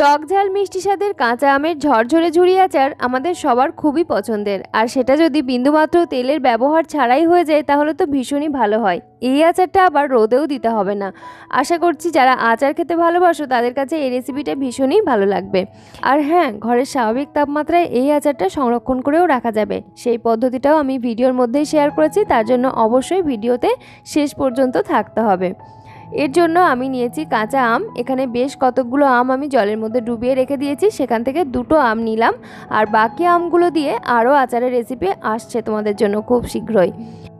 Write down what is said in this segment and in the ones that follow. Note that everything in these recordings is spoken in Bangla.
টক ঝাল মিষ্টি স্বাদের কাঁচা আমের ঝরঝরে ঝুরি আচার আমাদের সবার খুবই পছন্দের। আর সেটা যদি বিন্দুমাত্র তেলের ব্যবহার ছাড়াই হয়ে যায়, তাহলে তো ভীষণই ভালো হয়। এই আচারটা আবার রোদেও দিতে হবে না। আশা করছি যারা আচার খেতে ভালোবাসো, তাদের কাছে এই রেসিপিটা ভীষণই ভালো লাগবে। আর হ্যাঁ ঘরের স্বাভাবিক তাপমাত্রায় এই আচারটা সংরক্ষণ করেও রাখা যাবে। সেই পদ্ধতিটাও আমি ভিডিওর মধ্যেই শেয়ার করেছি, তার জন্য অবশ্যই ভিডিওতে শেষ পর্যন্ত থাকতে হবে। এর জন্য আমি নিয়েছি কাঁচা আম। এখানে বেশ কতকগুলো আম আমি জলের মধ্যে ডুবিয়ে রেখে দিয়েছি। সেখান থেকে দুটো আম নিলাম। আর বাকি আমগুলো দিয়ে আরও আচারের রেসিপি আসছে তোমাদের জন্য খুব শীঘ্রই।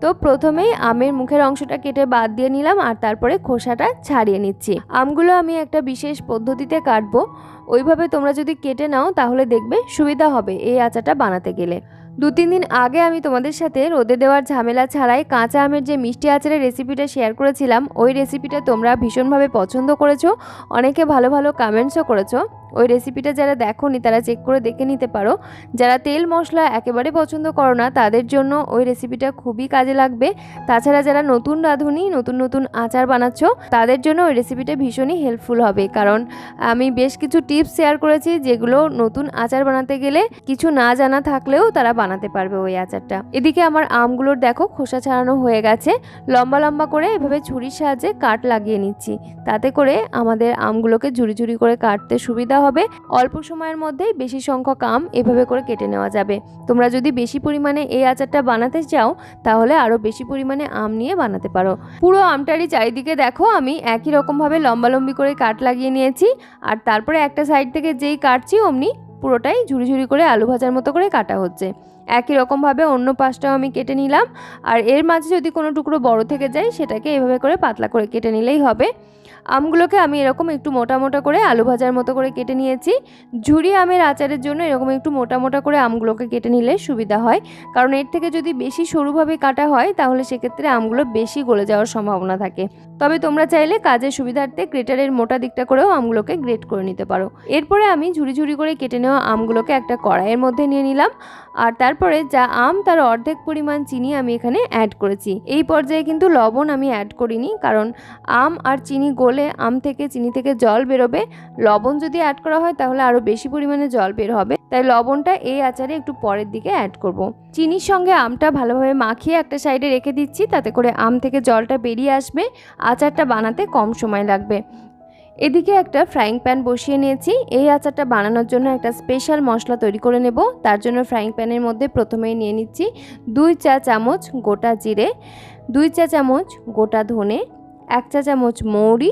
তো প্রথমেই আমের মুখের অংশটা কেটে বাদ দিয়ে নিলাম আর তারপরে খোসাটা ছাড়িয়ে নিচ্ছি। আমগুলো আমি একটা বিশেষ পদ্ধতিতে কাটবো। ওইভাবে তোমরা যদি কেটে নাও তাহলে দেখবে সুবিধা হবে এই আচারটা বানাতে গেলে। দু তিন দিন আগে আমি তোমাদের সাথে রোদে দেওয়ার ঝামেলা ছাড়াই কাঁচা আমের যে মিষ্টি আচারের রেসিপিটা শেয়ার করেছিলাম, ওই রেসিপিটা তোমরা ভীষণভাবে পছন্দ করেছ, অনেকে ভালো ভালো কমেন্টসও করেছ। ওই রেসিপিটা যারা দেখোনি, তারা চেক করে দেখে নিতে পারো। যারা তেল মশলা একেবারে পছন্দ করো না, তাদের জন্য ওই রেসিপিটা খুবই কাজে লাগবে। তাছাড়া যারা নতুন রাঁধুনি, নতুন নতুন আচার বানাচ্ছ, তাদের জন্য ওই রেসিপিটা ভীষণই হেল্পফুল হবে। কারণ আমি বেশ কিছু টিপস শেয়ার করেছি, যেগুলো নতুন আচার বানাতে গেলে কিছু না জানা থাকলেও তারা বানাতে পারবে ওই আচারটা। এদিকে আমার আমগুলোর দেখো খোসা ছাড়ানো হয়ে গেছে। লম্বা লম্বা করে এভাবে ছুরির সাহায্যে কাট লাগিয়ে নিচ্ছি। তাতে করে আমাদের আমগুলোকে ঝুড়ি ঝুড়ি করে কাটতে সুবিধা হবে। অল্প সময়ের মধ্যেই বেশি সংখ্যক আম এভাবে করে কেটে নেওয়া যাবে। তোমরা যদি বেশি পরিমাণে এই আচারটা বানাতে চাও, তাহলে আরও বেশি পরিমাণে আম নিয়ে বানাতে পারো। পুরো আমটারই চারিদিকে দেখো, আমি একই রকমভাবে লম্বালম্বি করে কাট লাগিয়ে নিয়েছি। আর তারপরে একটা সাইড থেকে যেই কাটছি, অমনি পুরোটাই ঝুরি ঝুরি করে আলু ভাজার মতো করে কাটা হচ্ছে। একই রকমভাবে অন্য পাশটাও আমি কেটে নিলাম। আর এর মাঝে যদি কোনো টুকরো বড় থেকে যায়, সেটাকে এভাবে করে পাতলা করে কেটে নিলেই হবে। আমগুলোকে আমি এরকম একটু মোটা মোটা করে আলু ভাজার মতো করে কেটে নিয়েছি। ঝুরি আমের আচারের জন্য এরকম একটু মোটা মোটা করে আমগুলোকে কেটে নিলে সুবিধা হয়। কারণ এর থেকে যদি বেশি সরুভাবে কাটা হয়, তাহলে সেক্ষেত্রে আমগুলো বেশি গলে যাওয়ার সম্ভাবনা থাকে। তবে তোমরা চাইলে কাজের সুবিধার্থে গ্রেটারের মোটা দিকটা করেও আমগুলোকে গ্রেট করে নিতে পারো। এরপরে আমি ঝুড়ি ঝুড়ি করে কেটে নেওয়া আমগুলোকে একটা কড়াইয়ের মধ্যে নিয়ে নিলাম। আর তারপরে যা আম তার অর্ধেক পরিমাণ চিনি আমি এখানে অ্যাড করেছি। এই পর্যায়ে কিন্তু লবণ আমি অ্যাড করিনি, কারণ আম আর চিনি গলে আম থেকে চিনি থেকে জল বেরোবে। লবণ যদি অ্যাড করা হয় তাহলে আরও বেশি পরিমাণে জল বের হবে, তাই লবণটা এই আচারে একটু পরের দিকে অ্যাড করব। চিনির সঙ্গে আমটা ভালোভাবে মাখিয়ে একটা সাইডে রেখে দিচ্ছি, তাতে করে আম থেকে জলটা বেরিয়ে আসবে, আচারটা বানাতে কম সময় লাগবে। এদিকে একটা ফ্রাইং প্যান বসিয়ে নিয়েছি। এই আচারটা বানানোর জন্য একটা স্পেশাল মশলা তৈরি করে নেব। তার জন্য ফ্রাইং প্যানের মধ্যে প্রথমেই নিয়ে নিচ্ছি দুই চা চামচ গোটা জিরে, দুই চা চামচ গোটা ধনে, এক চা চামচ মৌরি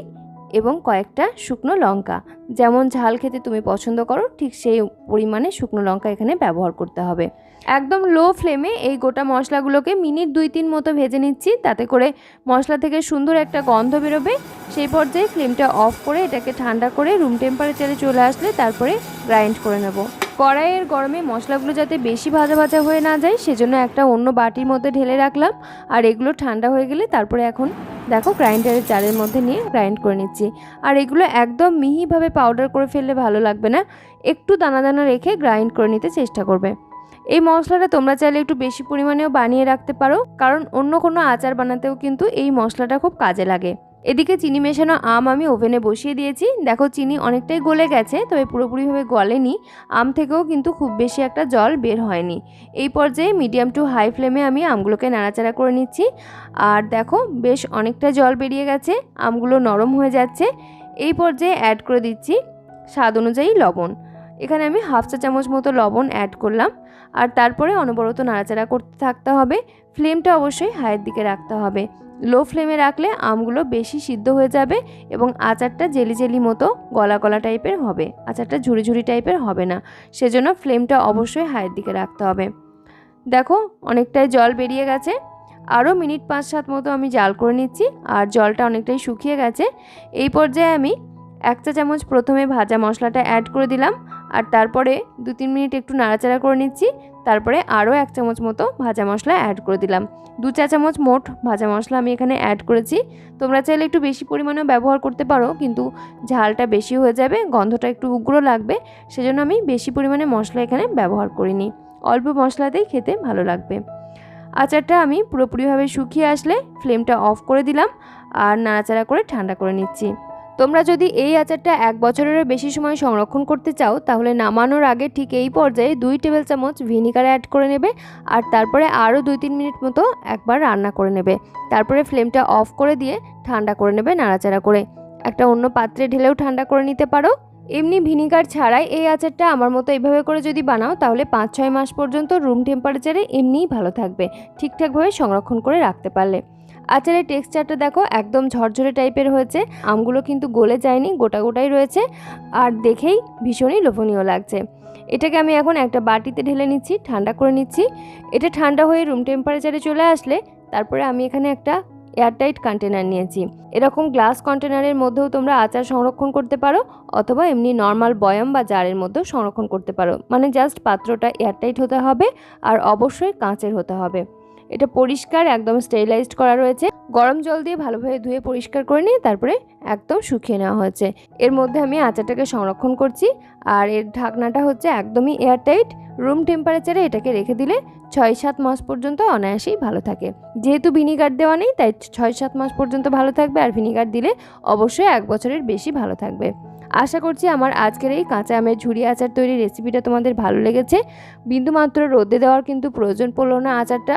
এবং কয়েকটা শুকনো লঙ্কা। যেমন ঝাল খেতে তুমি পছন্দ করো, ঠিক সেই পরিমাণে শুকনো লঙ্কা এখানে ব্যবহার করতে হবে। একদম লো ফ্লেমে এই গোটা মশলাগুলোকে মিনিট দুই তিন মতো ভেজে নিচ্ছি, তাতে করে মশলা থেকে সুন্দর একটা গন্ধ বেরোবে। সেই পর্যায়ে ফ্লেমটা অফ করে এটাকে ঠান্ডা করে রুম টেম্পারেচারে চলে আসলে তারপরে গ্রাইন্ড করে নেব। কড়াইয়ের গরমে মশলাগুলো যাতে বেশি ভাজা ভাজা হয়ে না যায়, সেজন্য একটা অন্য বাটির মধ্যে ঢেলে রাখলাম। আর এগুলো ঠান্ডা হয়ে গেলে তারপরে এখন দেখো গ্রাইন্ডারের জারের মধ্যে নিয়ে গ্রাইন্ড করে নিচ্ছি। আর এগুলো একদম মিহিভাবে পাউডার করে ফেললে ভালো লাগবে না। একটু দানা দানা রেখে গ্রাইন্ড করে নিতে চেষ্টা করবে। এই মশলাটা তোমরা চাইলে একটু বেশি পরিমাণেও বানিয়ে রাখতে পারো। কারণ অন্য কোনো আচার বানাতেও কিন্তু এই মশলাটা খুব কাজে লাগে। এদিকে চিনি মেশানো আম আমি ওভেনে বসিয়ে দিয়েছি। দেখো চিনি অনেকটাই গলে গেছে, তবে পুরোপুরিভাবে গলেনি। আম থেকেও কিন্তু খুব বেশি একটা জল বের হয়নি। এই পর্যায়ে মিডিয়াম টু হাই ফ্লেমে আমি আমগুলোকে নাড়াচাড়া করে নিচ্ছি। আর দেখো, বেশ অনেকটা জল বেরিয়ে গেছে, আমগুলো নরম হয়ে যাচ্ছে। এই পর্যায়ে অ্যাড করে দিচ্ছি স্বাদ অনুযায়ী লবণ। এখানে আমি হাফ চা চামচ মতো লবণ অ্যাড করলাম। আর তারপরে অনবরত নাড়াচাড়া করতে থাকতে হবে। ফ্লেমটা অবশ্যই হাইয়ের দিকে রাখতে হবে। লো ফ্লেমে রাখলে আমগুলো বেশি সিদ্ধ হয়ে যাবে এবং আচারটা জেলি জেলি মতো গলা গলা টাইপের হবে। আচারটা ঝুড়ি ঝুড়ি টাইপের হবে না। সেজন্য ফ্লেমটা অবশ্যই হাইয়ের দিকে রাখতে হবে। দেখো, অনেকটাই জল বেরিয়ে গেছে। আরও মিনিট পাঁচ সাত মতো আমি জাল করে নিচ্ছি। আর জলটা অনেকটাই শুকিয়ে গেছে। এই পর্যায়ে আমি এক চা চামচ প্রথমে ভাজা মশলাটা অ্যাড করে দিলাম। আর তারপরে দু তিন মিনিট একটু নাড়াচাড়া করে নিচ্ছি, তারপরে আরও এক চামচ মতো ভাজা মশলা অ্যাড করে দিলাম। দু চা চামচ মোট ভাজা মশলা আমি এখানে অ্যাড করেছি। তোমরা চাইলে একটু বেশি পরিমাণেও ব্যবহার করতে পারো, কিন্তু ঝালটা বেশি হয়ে যাবে, গন্ধটা একটু উগ্র লাগবে, সেজন্য আমি বেশি পরিমাণে মশলা এখানে ব্যবহার করিনি। অল্প মশলাতেই খেতে ভালো লাগবে। আচারটা আমি পুরোপুরিভাবে শুকিয়ে আসলে ফ্লেমটা অফ করে দিলাম, আর নাড়াচাড়া করে ঠান্ডা করে নিচ্ছি। তোমরা যদি এই আচারটা এক বছরেরও বেশি সময় সংরক্ষণ করতে চাও, তাহলে নামানোর আগে ঠিক এই পর্যায়ে দুই টেবিল চামচ ভিনিগার অ্যাড করে নেবে আর তারপরে আরও দুই তিন মিনিট মতো একবার রান্না করে নেবে। তারপরে ফ্লেমটা অফ করে দিয়ে ঠান্ডা করে নেবে নাড়াচাড়া করে। একটা অন্য পাত্রে ঢেলেও ঠান্ডা করে নিতে পারো। এমনি ভিনিগার ছাড়াই এই আচারটা আমার মতো এইভাবে করে যদি বানাও, তাহলে পাঁচ ছয় মাস পর্যন্ত রুম টেম্পারেচারে এমনিই ভালো থাকবে, ঠিকঠাকভাবে সংরক্ষণ করে রাখতে পারলে। আচারের টেক্সচারটা দেখো একদম ঝরঝরে টাইপের হয়েছে। আমগুলো কিন্তু গলে যায়নি, গোটা গোটাই রয়েছে। আর দেখেই ভীষণই লোভনীয় লাগছে। এটাকে আমি এখন একটা বাটিতে ঢেলে নিচ্ছি, ঠান্ডা করে নিচ্ছি। এটা ঠান্ডা হয়ে রুম টেম্পারেচারে চলে আসলে তারপরে আমি এখানে একটা এয়ারটাইট কন্টেনার নিয়েছি। এরকম গ্লাস কন্টেনারের মধ্যেও তোমরা আচার সংরক্ষণ করতে পারো, অথবা এমনি নর্মাল বয়াম বা জারের মধ্যেও সংরক্ষণ করতে পারো। মানে জাস্ট পাত্রটা এয়ারটাইট হতে হবে, আর অবশ্যই কাঁচের হতে হবে। এটা পরিষ্কার, একদম স্টেরিলাইজড করা রয়েছে। গরম জল দিয়ে ভালোভাবে ধুয়ে পরিষ্কার করে নিয়ে তারপরে একদম শুকিয়ে নেওয়া হয়েছে। এর মধ্যে আমি আচারটাকে সংরক্ষণ করছি আর এর ঢাকনাটা হচ্ছে একদমই এয়ারটাইট রুম টেম্পারেচারে এটাকে রেখে দিলে ছয় সাত মাস পর্যন্ত অনায়াসেই ভালো থাকে। যেহেতু ভিনিগার দেওয়া নেই, তাই ছয় সাত মাস পর্যন্ত ভালো থাকবে আর ভিনিগার দিলে অবশ্যই এক বছরের বেশি ভালো থাকবে। আশা করছি আমার আজকের এই কাঁচা আমের ঝুড়ি আচার তৈরির রেসিপিটা তোমাদের ভালো লেগেছে। বিন্দুমাত্র রোদে দেওয়ার কিন্তু প্রয়োজন পড়ল না আচারটা।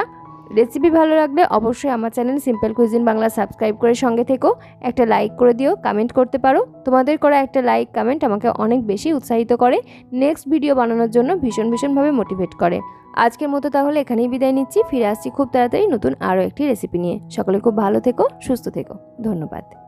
রেসিপি ভালো লাগলে অবশ্যই আমার channel simple cuisine Bangla subscribe করে সঙ্গে থেকো। একটা লাইক করে দিও কমেন্ট করতে পারো। তোমাদের করা একটা লাইক কমেন্ট আমাকে অনেক বেশি উৎসাহিত করে। নেক্সট ভিডিও বানানোর জন্য ভীষণ ভীষণভাবে মোটিভেট করে। আজকের মতো তাহলে এখানেই বিদায় নিচ্ছি। ফিরে আসছি খুব তাড়াতাড়ি নতুন আরও একটি রেসিপি নিয়ে। সকলে খুব ভালো থেকো, সুস্থ থেকো। ধন্যবাদ।